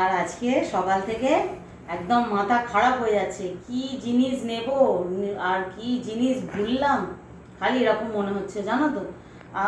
আর আজকে সকাল থেকে একদম মাথা খারাপ হয়ে যাচ্ছে। কি জিনিস নেব? আর কি জিনিস ভুললাম খালি এরকম মনে হচ্ছে, জানো তো?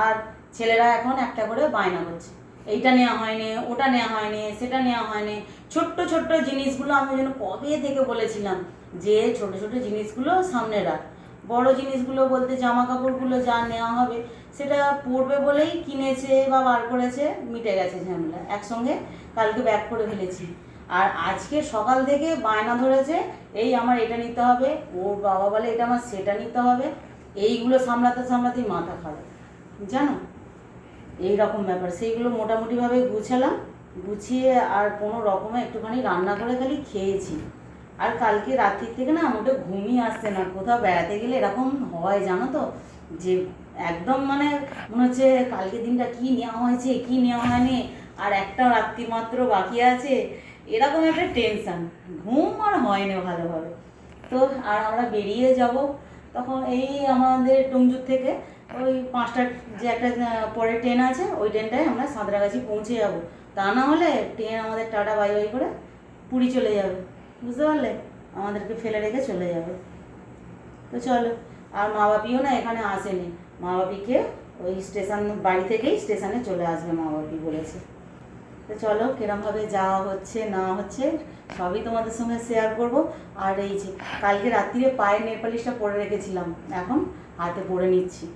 আর ছেলেরা এখন একটা করে বায়না করছে। এইটা নেওয়া হয়নি, ওটা নেওয়া হয়নি, সেটা নেওয়া হয়নি। ছোট্ট ছোট্ট জিনিসগুলো আমি যেন কবে থেকে বলেছিলাম যে ছোট ছোট জিনিসগুলো সামনে রাখ। বড় জিনিসগুলো বলতে জামা কাপড়গুলো যা নেওয়া হবে, সেটা পরবে বলেই কিনেছে বা বার করেছে, মিটে গেছে ঝামেলা। একসঙ্গে কালকে ব্যাক করে ফেলেছি। আর আজকে সকাল থেকে বায়না ধরেছে, এই আমার এটা নিতে হবে, ওর বাবা বলে এটা আমার, সেটা নিতে হবে, এইগুলো সামলাতে সামলাতেই মাথা খারাপ। জানো? এই রকম ব্যাপার। সেইগুলো মোটামুটিভাবে গুছালাম, গুছিয়ে আর কোনো রকমে একটুখানি রান্না করে খালি খেয়েছি। আর কালকে রাত্রির থেকে না মোটে ঘুমই আসছে না। কোথাও বেড়াতে গেলে এরকম হয়, জানো তো? যে একদম মানে মনে হচ্ছে কালকে দিনটা কি নেওয়া হয়েছে, কি নেওয়া হয়নি, আর একটা রাত্রি মাত্র বাকি আছে। এরকম একটা টেনশন ঘুম আর হয় না ভালোভাবে। তো আর আমরা বেরিয়ে যাব তখন এই আমাদের টুমজুর থেকে। ওই পাঁচটার যে একটা পরে ট্রেন আছে, ওই ট্রেনটায় আমরা সাঁতরাগাছি পৌঁছে যাব। তা না হলে ট্রেন আমাদের টাটা বাই বাই করে পুরী চলে যাবে। বুঝতে পারলে? আমাদেরকে ফেলে রেখে চলে যাবে। তো চলো, আর মা বাপিও না এখানে আসেনি। মা বাপিকে ওই স্টেশন বাড়ি থেকেই স্টেশনে চলে আসবে মা বাপি বলেছে। তো চলো, কিরমভাবে যাওয়া হচ্ছে, না হচ্ছে, সবই তোমাদের সঙ্গে শেয়ার করব। আর এই যে, কালকে রাত্রিরে পায়ের নেপালিশটা পরে রেখেছিলাম। এখন হাতে পরে নিচ্ছি।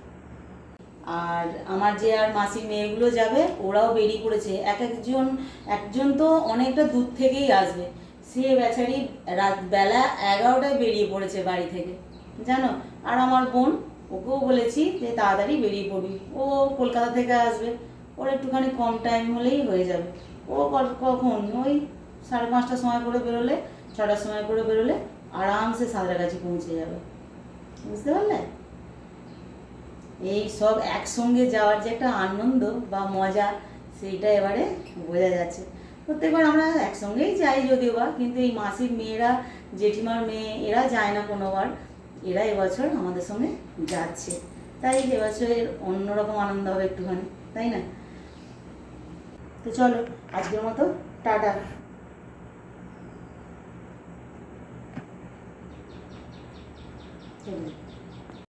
আর আমার যে আর মাসির মেয়েগুলো যাবে, ওরাও বেরিয়ে পড়েছে। এক একজন একজন তো অনেকটা দূর থেকেই আসবে। সে বেচারি রাত বেলা এগারোটায় বেরিয়ে পড়েছে বাড়ি থেকে। জানো? আর আমার বোন, ওকেও বলেছি যে তাড়াতাড়ি বেরিয়ে পড়বি। ও কলকাতা থেকে আসবে। ওর একটুখানি কম টাইম হলেই হয়ে যাবে। ও কখন? ওই সাড়ে পাঁচটার সময় করে বেরোলে, ছটার সময় করে বেরোলে আরামসে সাঁতরাগাছি পৌঁছে যাবে। বুঝতে পারলে? এই সব একসঙ্গে যাওয়ার যে একটা আনন্দ বা মজা, সেইটা এবারে বোঝা যাচ্ছে। প্রত্যেকবার আমরা একসঙ্গেই যাই যদিও বা, কিন্তু এই মাসির মেয়েরা, জেঠিমার মেয়ে, এরা যায় না কোনোবার। এরা এবছর আমাদের সঙ্গে যাচ্ছে। তাই এবছরের অন্যরকম আনন্দ হবে একটুখানি, তাই না? তো চলো, আজকের মতো, টাটা। চলো।